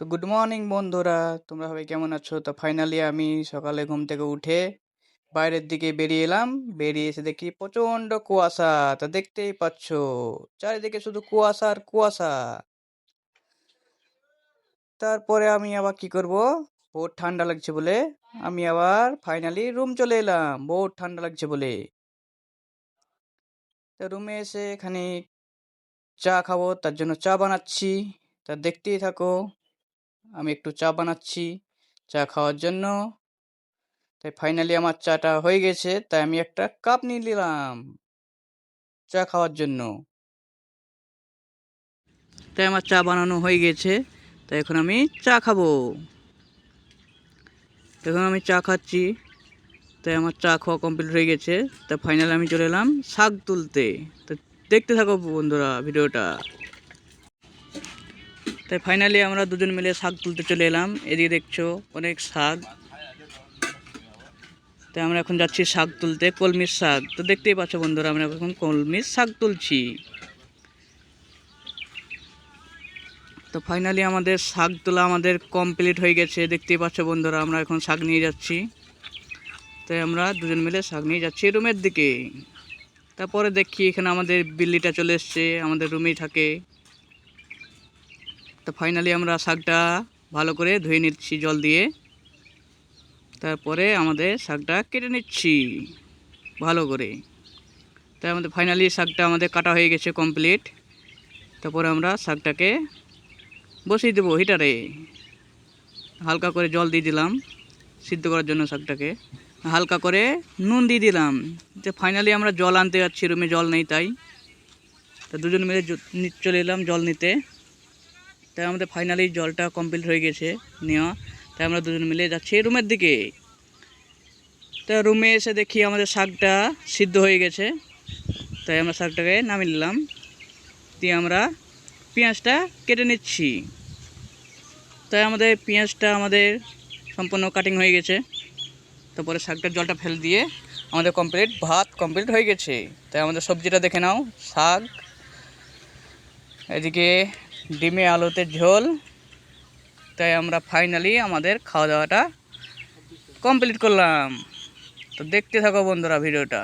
তো good morning বন্ধুরা, তোমরা সবাই কেমন আছো? তো ফাইনালি আমি সকালে ঘুম থেকে উঠে বাইরের দিকে বেরিয়ে এলাম। বেরিয়ে এসে দেখি প্রচণ্ড কুয়াশা, তা দেখতেই পাচ্ছ। চারিদিকে শুধু কুয়াশা আর কুয়াশা। তারপরে আমি আবার কি করব? বহুত ঠান্ডা লাগছে বলে আমি আবার ফাইনালি রুম চলে এলাম। বহুত ঠান্ডা লাগছে বলে। তো রুমে এসে এখানে চা খাব, তার জন্য চা বানাচ্ছি। তা দেখতেই থাকো। আমি একটু চা বানাচ্ছি। চা খাওয়ার জন্য। তাই ফাইনালি আমার চাটা হয়ে গেছে, তাই আমি একটা কাপ নিয়ে নিলাম। চা খাওয়ার জন্য। তাই আমার চা বানানো হয়ে গেছে, তাই এখন আমি চা খাব। এখন আমি চা খাচ্ছি, তাই আমার চা খাওয়া কমপ্লিট হয়ে গেছে তা ফাইনালি আমি চলে এলাম শাক তুলতে। তো দেখতে থাকো বন্ধুরা, ভিডিওটা। তাই ফাইনালি আমরা দুজন মিলে শাক তুলতে চলে এলাম। এদিকে দেখছ, অনেক শাক। তাই আমরা এখন যাচ্ছি শাক তুলতে, কলমির শাক। তো দেখতেই পাচ্ছ বন্ধুরা, আমরা এখন কলমির শাক তুলছি। তো ফাইনালি আমাদের শাক তোলা আমাদের কমপ্লিট হয়ে গেছে, দেখতেই পাচ্ছ বন্ধুরা, আমরা এখন শাক নিয়ে যাচ্ছি। তাই আমরা দুজন মিলে শাক নিয়ে যাচ্ছি রুমের দিকে। তারপরে দেখি এখানে আমাদের বিল্লিটা চলে এসছে, আমাদের রুমেই থাকে। তো ফাইনালি আমরা শাকটা ভালো করে ধুয়ে নিচ্ছি জল দিয়ে। তারপরে আমাদের শাকটা কেটে নিচ্ছি ভালো করে। তাই আমাদের ফাইনালি শাকটা আমাদের কাটা হয়ে গেছে কমপ্লিট তারপরে আমরা শাকটাকে বসিয়ে দেবো হিটারে হালকা করে জল দিয়ে দিলাম সিদ্ধ করার জন্য শাকটাকে। হালকা করে নুন দিয়ে দিলাম। যে ফাইনালি আমরা জল আনতে যাচ্ছি রুমে জল নেই তাই। তা দুজন মিলে চলে এলাম জল নিতে। তাই আমাদের ফাইনালি জলটা কমপ্লিট হয়ে গেছে, নেওয়া। তাই আমরা দুজন মিলে যাচ্ছি রুমের দিকে। তা রুমে এসে দেখি আমাদের শাকটা সিদ্ধ হয়ে গেছে। তাই আমরা শাকটাকে নামিয়ে নিলাম। দিয়ে আমরা পেঁয়াজটা কেটে নিচ্ছি। তাই আমাদের পেঁয়াজটা আমাদের সম্পূর্ণ কাটিং হয়ে গেছে। তারপরে শাকটার জলটা ফেল দিয়ে আমাদের কমপ্লিট ভাত কমপ্লিট হয়ে গেছে। তাই আমাদের সবজিটা দেখে নাও, শাক। এদিকে ডিমে আলুতে ঝোল। তাই আমরা ফাইনালি আমাদের খাওয়া দাওয়াটা কমপ্লিট করলাম। তো দেখতে থাকো বন্ধুরা ভিডিওটা।